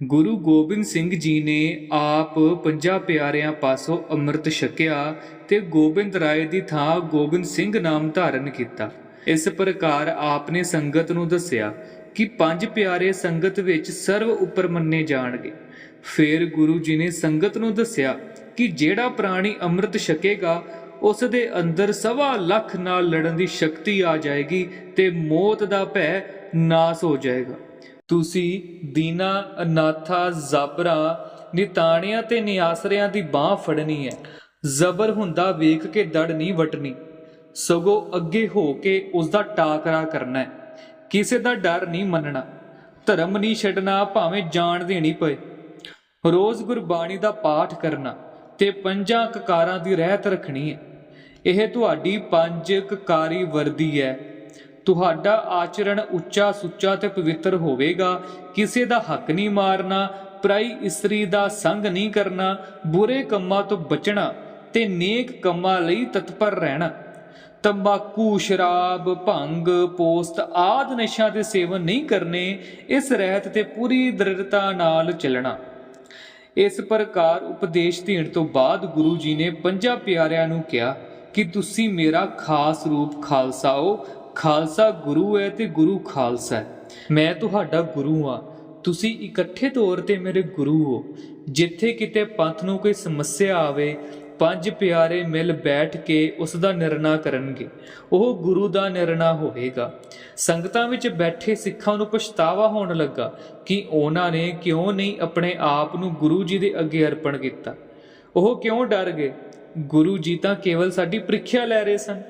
ਗੁਰੂ ਗੋਬਿੰਦ ਸਿੰਘ ਜੀ ਨੇ ਆਪ ਪੰਜਾਂ ਪਿਆਰਿਆਂ ਪਾਸੋਂ ਅੰਮ੍ਰਿਤ ਛਕਿਆ ਤੇ ਗੋਬਿੰਦ ਰਾਏ ਦੀ ਥਾਂ ਗੋਬਿੰਦ ਸਿੰਘ ਨਾਮ ਧਾਰਨ ਕੀਤਾ। ਇਸ ਪ੍ਰਕਾਰ ਆਪ ਨੇ ਸੰਗਤ ਨੂੰ ਦੱਸਿਆ ਕਿ ਪੰਜ ਪਿਆਰੇ ਸੰਗਤ ਵਿੱਚ ਸਰਵ ਉੱਪਰ ਮੰਨੇ ਜਾਣਗੇ। ਫਿਰ ਗੁਰੂ ਜੀ ਨੇ ਸੰਗਤ ਨੂੰ ਦੱਸਿਆ ਕਿ ਜਿਹੜਾ ਪ੍ਰਾਣੀ ਅੰਮ੍ਰਿਤ ਛਕੇਗਾ, ਉਸ ਦੇ ਅੰਦਰ ਸਵਾ ਲੱਖ ਨਾਲ ਲੜਨ ਦੀ ਸ਼ਕਤੀ ਆ ਜਾਏਗੀ ਤੇ ਮੌਤ ਦਾ ਭੈ ਨਾਸ ਹੋ ਜਾਏਗਾ। ਤੁਸੀਂ ਦੀਨਾ, ਅਨਾਥਾ, ਜ਼ਾਬਰਾ, ਨਿਤਾਣਿਆਂ ਤੇ ਨਿਆਸਰਿਆਂ ਦੀ ਬਾਹ ਫੜਨੀ ਹੈ। ਜ਼ਬਰ ਹੁੰਦਾ ਵੇਖ ਕੇ ਦੜ ਨਹੀਂ ਵਟਣੀ। ਸਗੋਂ ਅੱਗੇ ਹੋ ਕੇ ਉਸ ਦਾ ਟਾਕਰਾ ਕਰਨਾ ਹੈ। ਕਿਸੇ ਦਾ ਡਰ ਨਹੀਂ ਮੰਨਣਾ। ਧਰਮ ਨਹੀਂ ਛੱਡਣਾ, ਭਾਵੇਂ ਜਾਨ ਦੇਣੀ ਪਏ। ਰੋਜ਼ ਗੁਰਬਾਣੀ ਦਾ ਪਾਠ ਕਰਨਾ ਤੇ ਪੰਜਾਂ ਕਕਾਰਾਂ ਦੀ ਰਹਿਤ ਰੱਖਣੀ ਹੈ। ਇਹ ਤੁਹਾਡੀ ਪੰਜ ਕਕਾਰੀ ਵਰਦੀ ਹੈ। ਤੁਹਾਡਾ ਆਚਰਣ ਉੱਚਾ ਸੁੱਚਾ ਤੇ ਪਵਿੱਤਰ ਹੋਵੇਗਾ। ਕਿਸੇ ਦਾ ਹੱਕ ਨਹੀਂ ਮਾਰਨਾ, ਪਰਾਈ ਇਸਤਰੀ ਦਾ ਸੰਗ ਨਹੀਂ ਕਰਨਾ, ਬੁਰੇ ਕੰਮਾਂ ਤੋਂ ਬਚਣਾ ਤੇ ਨੇਕ ਕੰਮਾਂ ਲਈ ਤਤਪਰ ਰਹਿਣਾ। ਤੰਬਾਕੂ, ਸ਼ਰਾਬ, ਭੰਗ, ਪੋਸਤ ਆਦ ਨਸ਼ਿਆਂ ਦੇ ਸੇਵਨ ਨਹੀਂ ਕਰਨੇ, ਇਸ ਰਹਿਤ ਤੇ ਪੂਰੀ ਦ੍ਰਿੜਤਾ ਨਾਲ ਚੱਲਣਾ। ਇਸ ਪ੍ਰਕਾਰ ਉਪਦੇਸ਼ ਦੇਣ ਤੋਂ ਬਾਅਦ ਗੁਰੂ ਜੀ ਨੇ ਪੰਜਾਂ ਪਿਆਰਿਆਂ ਨੂੰ ਕਿਹਾ ਕਿ ਤੁਸੀਂ ਮੇਰਾ ਖਾਸ ਰੂਪ ਖਾਲਸਾ ਹੋ ਖਾਲਸਾ ਗੁਰੂ ਹੈ ਤੇ ਗੁਰੂ ਖਾਲਸਾ ਹੈ। ਮੈਂ ਤੁਹਾਡਾ ਗੁਰੂ ਆ ਤੁਸੀਂ ਇਕੱਠੇ ਤੌਰ ਤੇ ਮੇਰੇ ਗੁਰੂ ਹੋ। ਜਿੱਥੇ ਕਿਤੇ ਪੰਥ ਨੂੰ ਕੋਈ ਸਮੱਸਿਆ ਆਵੇ, ਪੰਜ ਪਿਆਰੇ ਮਿਲ ਬੈਠ ਕੇ ਉਸ ਦਾ ਨਿਰਣਾ ਕਰਨਗੇ। ਉਹ ਗੁਰੂ ਦਾ ਨਿਰਣਾ ਹੋਵੇਗਾ। ਸੰਗਤਾਂ ਵਿੱਚ ਬੈਠੇ ਸਿੱਖਾਂ ਨੂੰ ਪਛਤਾਵਾ ਹੋਣ ਲੱਗਾ ਕਿ ਉਹਨਾਂ ਨੇ ਕਿਉਂ ਨਹੀਂ ਆਪਣੇ ਆਪ ਨੂੰ ਗੁਰੂ ਜੀ ਦੇ ਅੱਗੇ ਅਰਪਣ ਕੀਤਾ। ਉਹ ਕਿਉਂ ਡਰ ਗਏ? ਗੁਰੂ ਜੀ ਤਾਂ ਕੇਵਲ ਸਾਡੀ ਪ੍ਰੀਖਿਆ ਲੈ ਰਹੇ ਸਨ।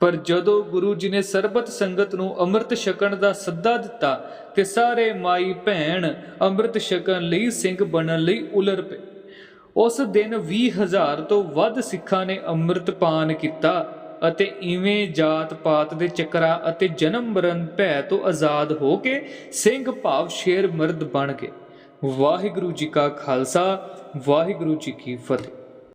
ਪਰ ਜਦੋਂ ਗੁਰੂ ਜੀ ਨੇ ਸਰਬਤ ਸੰਗਤ ਨੂੰ ਅੰਮ੍ਰਿਤ ਛਕਣ ਦਾ ਸੱਦਾ ਦਿੱਤਾ ਤੇ ਸਾਰੇ ਮਾਈ ਭੈਣ ਅੰਮ੍ਰਿਤ ਛਕਣ ਲਈ ਸਿੰਘ ਬਣਨ ਲਈ ਉਲਰ ਪਏ। ਉਸ ਦਿਨ 20000 ਤੋਂ ਵੱਧ ਸਿੱਖਾਂ ਨੇ ਅੰਮ੍ਰਿਤ ਪਾਨ ਕੀਤਾ ਅਤੇ ਇਵੇਂ ਜਾਤ ਪਾਤ ਦੇ ਚੱਕਰਾਂ ਅਤੇ ਜਨਮ ਮਰਨ ਭੈ ਤੋਂ ਆਜ਼ਾਦ ਹੋ ਕੇ ਸਿੰਘ ਭਾਵ ਸ਼ੇਰ ਮਰਦ ਬਣ ਗਏ। ਵਾਹਿਗੁਰੂ ਜੀ ਕਾ ਖਾਲਸਾ, ਵਾਹਿਗੁਰੂ ਜੀ ਕੀ ਫਤਿਹ।